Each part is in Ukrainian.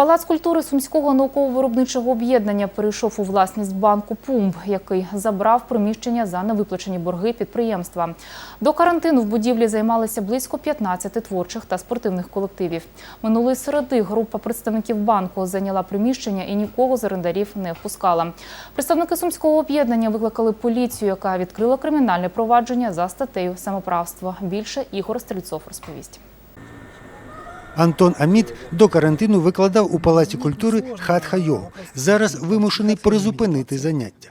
Палац культури Сумського науково-виробничого об'єднання перейшов у власність банку Пумб, який забрав приміщення за невиплачені борги підприємства. До карантину в будівлі займалися близько 15 творчих та спортивних колективів. Минулої середи група представників банку зайняла приміщення і нікого з орендарів не впускала. Представники сумського об'єднання викликали поліцію, яка відкрила кримінальне провадження за статтею самоправство. Більше Ігор Стрільцов розповість. Антон Аміт до карантину викладав у Палаці культури хат-хайо. Зараз вимушений призупинити заняття.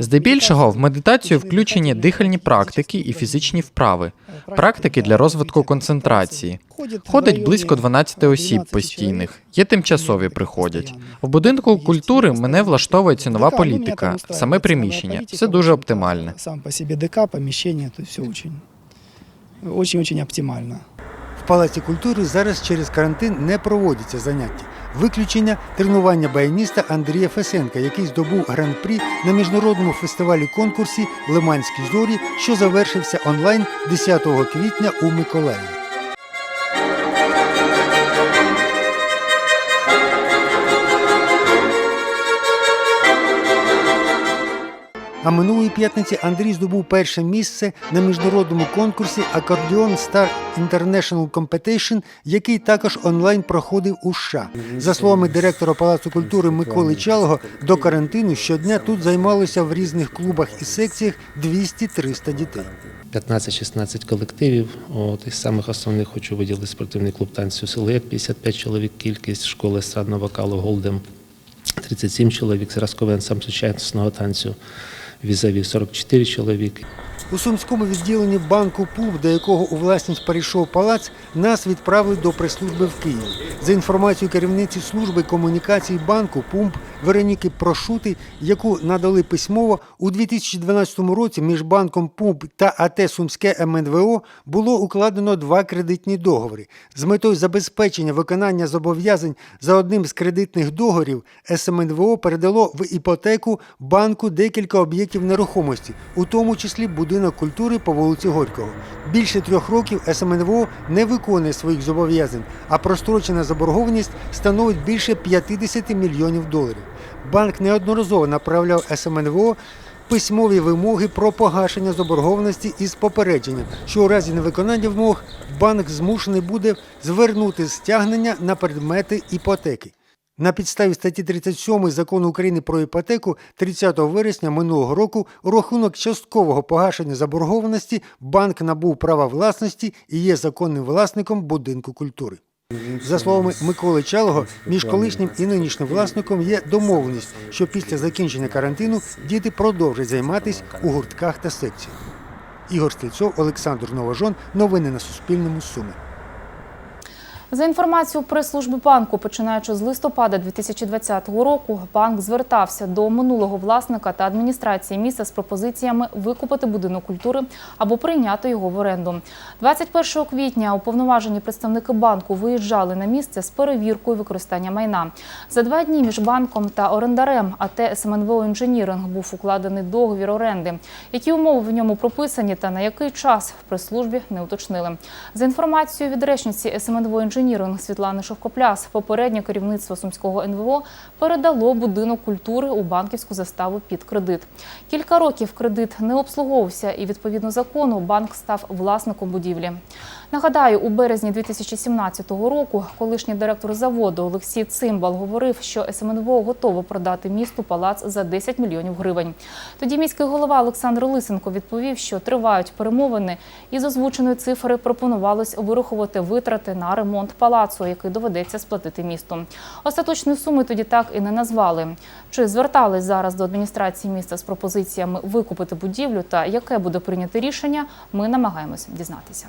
Здебільшого в медитацію включені дихальні практики і фізичні вправи, практики для розвитку концентрації. Ходить близько 12 осіб постійних, є тимчасові приходять. В будинку культури мене влаштовує цінова політика, саме приміщення. Все дуже оптимальне. Сам по себе ДК, помещение, то все очень, очень-очень оптимально. Палаці культури зараз через карантин не проводяться заняття. Виключення тренування баяніста Андрія Фесенка, який здобув гран-прі на міжнародному фестивалі конкурсі Лиманські зорі, що завершився онлайн 10 квітня у Миколаєві. А минулої п'ятниці Андрій здобув перше місце на міжнародному конкурсі Акордіон Star International Competition, який також онлайн проходив у США. За словами директора Палацу культури Миколи Чалого, до карантину щодня тут займалося в різних клубах і секціях 200-300 дітей. 15-16 колективів. От із самих основних хочу виділити спортивний клуб танцю Силует, 55 чоловік кількість, школи естрадного вокалу Голдем 37 чоловік, зразковий ансамбль сучасного танцю Візаві 44 чоловіки. У сумському відділенні банку ПУБ, до якого у власність перейшов палац, нас відправили до прес-служби в Києві. За інформацією керівниці служби комунікацій банку ПУМП Вероніки Прошути, яку надали письмово, у 2012 році між банком ПУМП та АТ Сумське МНВО було укладено два кредитні договори. З метою забезпечення виконання зобов'язань за одним з кредитних договорів СМНВО передало в іпотеку банку декілька об'єктів нерухомості, у тому числі будинок культури по вулиці Горького. Більше трьох років СМНВО не виконує своїх зобов'язань, а прострочена заборгованість становить більше 50 мільйонів доларів. Банк неодноразово направляв СМНВО письмові вимоги про погашення заборгованості із попередженням, що у разі невиконання вимог банк змушений буде звернути стягнення на предмети іпотеки. На підставі статті 37 закону України про іпотеку 30 вересня минулого року у рахунок часткового погашення заборгованості банк набув права власності і є законним власником будинку культури. За словами Миколи Чалого, між колишнім і нинішнім власником є домовленість, що після закінчення карантину діти продовжать займатися у гуртках та секціях. Ігор Стрільцов, Олександр Новожон. Новини на Суспільному. Суми. За інформацією прес-служби банку, починаючи з листопада 2020 року, банк звертався до минулого власника та адміністрації міста з пропозиціями викупити будинок культури або прийняти його в оренду. 21 квітня уповноважені представники банку виїжджали на місце з перевіркою використання майна. За два дні між банком та орендарем АТ СМНВО «Інженіринг» був укладений договір оренди. Які умови в ньому прописані та на який час в прес-службі не уточнили. За інформацією від речниці СМНВО «Інженіринг» Світлани Шовкопляс, попереднє керівництво Сумського НВО передало будинок культури у банківську заставу під кредит. Кілька років кредит не обслуговувався і відповідно закону банк став власником будівлі. Нагадаю, у березні 2017 року колишній директор заводу Олексій Цимбал говорив, що СМНВО готово продати місту палац за 10 мільйонів гривень. Тоді міський голова Олександр Лисенко відповів, що тривають перемовини, і з озвученої цифри пропонувалось вирахувати витрати на ремонт палацу, який доведеться сплатити місту. Остаточної суми тоді так і не назвали. Чи звертались зараз до адміністрації міста з пропозиціями викупити будівлю та яке буде прийнято рішення, ми намагаємось дізнатися.